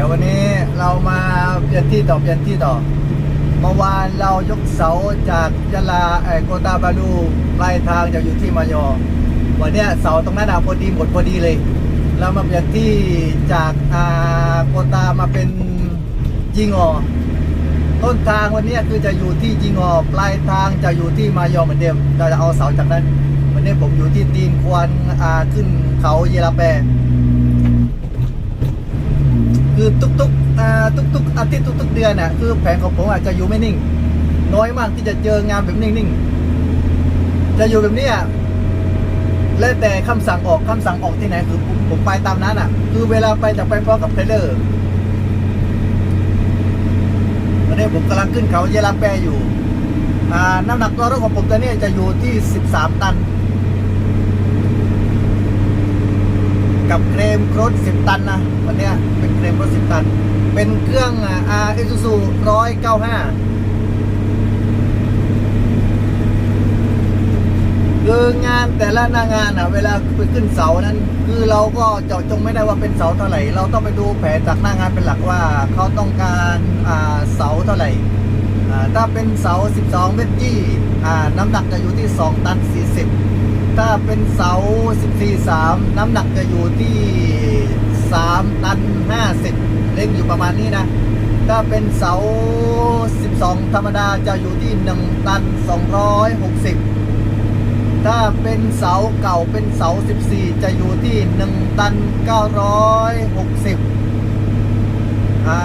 ดี๋ยววันนี้เรามาเปลี่ยนที่ต่อเปลี่ยนที่ต่อ เมื่อวานเรายกเสาจากยะลาไอโกตาบาลูปลายทางจะอยู่ที่มายอ วันนี้เสาตรงนั้นอะพอดีหมดพอดีเลย เรามาเปลี่ยนที่จากอ่าโกตามาเป็นจิงอต้นทางวันนี้คือจะอยู่ที่จิงอปลายทางจะอยู่ที่มายอเหมือนเดิม เราจะเอาเสาจากนั้น วันนี้ผมอยู่ที่ตีนควรอ่าขึ้นเขาเยลาแป คือทุกๆอ่าทุกๆอาทิตย์ทุกๆเดือนน่ะคือแผนของผมอาจจะอยู่ไม่นิ่ง น้อยมากที่จะเจองานแบบนิ่งๆจะอยู่แบบเนี้ยแล้วแต่คำสั่งออกคำสั่งออกที่ไหนคือผมผมไปตามนั้นอะ คือเวลาไปจะไปพร้อมกับเทรลเลอร์ตอนนี้ผมกำลังขึ้นเขาเยลาแปอยู่ อ่า น้ำหนักตัวรถของผมตอนนี้จะอยู่ที่ 13 ตัน กับเครมรถ10 ตันนะวันเนี้ย มรถ10ตัน เป็นเครื่องอ่าเอซูซูร้อยเก้าห้าคืองานแต่ละหน้างานอะ เวลาไปขึ้นเสานั้น คือเราก็เจาะจงไม่ได้ว่าเป็นเสาเท่าไหร่ เราต้องไปดูแผนจากหน้างานเป็นหลักว่าเขาต้องการอ่าเสาเท่าไหร่อ่าถ้าเป็นเสา 12 เมตรยี่อ่าน้ำหนักจะอยู่ที่ 2 ตัน 40 ถ้าเป็นเสา 14 3 น้ำหนักจะอยู่ที่ 3 ตัน 50เล็กอยู่ประมาณนี้นะ ถ้าเป็นเสา 12 ธรรมดาจะอยู่ที่ 1 ตัน 260 ถ้าเป็นเสาเก่าเป็นเสา 14 จะอยู่ที่ 1 ตัน 960อ่า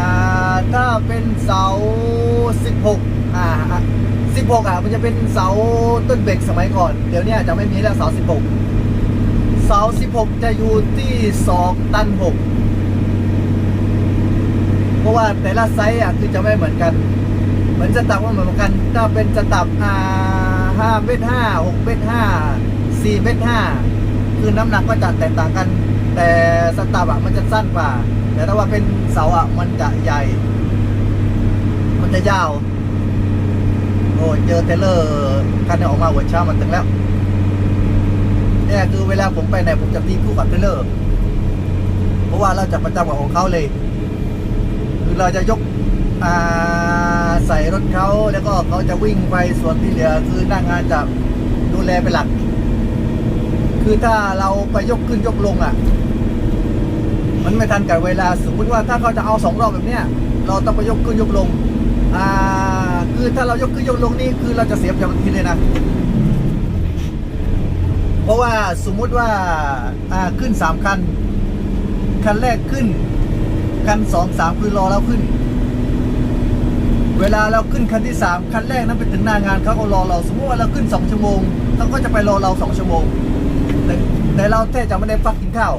ถ้าเป็นเสา 16อ่า16 อะ มันจะเป็นเสาต้นเบรกสมัยก่อน เดี๋ยวนี้จะไม่มีแล้วเสา 16 สา16 จะอยู่ที่ 2 ตัน 6 เพราะว่าแต่ละไซส์อะคือจะไม่เหมือนกัน เหมือนสตับว่าเหมือนกัน ถ้าเป็นสตับอ่าห้าเมตรห้าหกเมตรห้าสี่เมตรห้าคือน้ำหนักก็จะแตกต่างกัน แต่สตับอะมันจะสั้นกว่า แต่ถ้าว่าเป็นเสาอะมันจะใหญ่ มันจะยาว โอ้เจอเทเลอร์คันนี้ออกมาหัวเช้ามันถึงแล้ว เนี่ยคือเวลาผมไปไหนผมจะตีคู่กับเทรลเลอร์เพราะว่าเราจะประจำกับของเขาเลย คือเราจะยกใส่รถเขาแล้วก็เขาจะวิ่งไปส่วนที่เหลือคือหน้างงานจะดูแลเป็นหลัก คือถ้าเราไปยกขึ้นยกลงอะ มันไม่ทันกับเวลาสมมติว่าถ้าเขาจะเอาสองรอบแบบเนี้ย เราต้องไปยกขึ้นยกลงอ่าคือถ้าเรายกขึ้นยกลงนี่คือเราจะเสียปรียบทันทีเลยนะ เพราะว่าสมมุติว่าขึ้นสามคัน คันแรกขึ้น คันสองสามคือรอเราขึ้น เวลาเราขึ้นคันที่สามคันแรกนั้นไปถึงหน้างานเขาก็รอเรา สมมติว่าเราขึ้นสองชั่วโมงเขาก็จะไปรอเราสองชั่วโมงแต่แต่เราแทบจะไม่ได้พักกินข้าว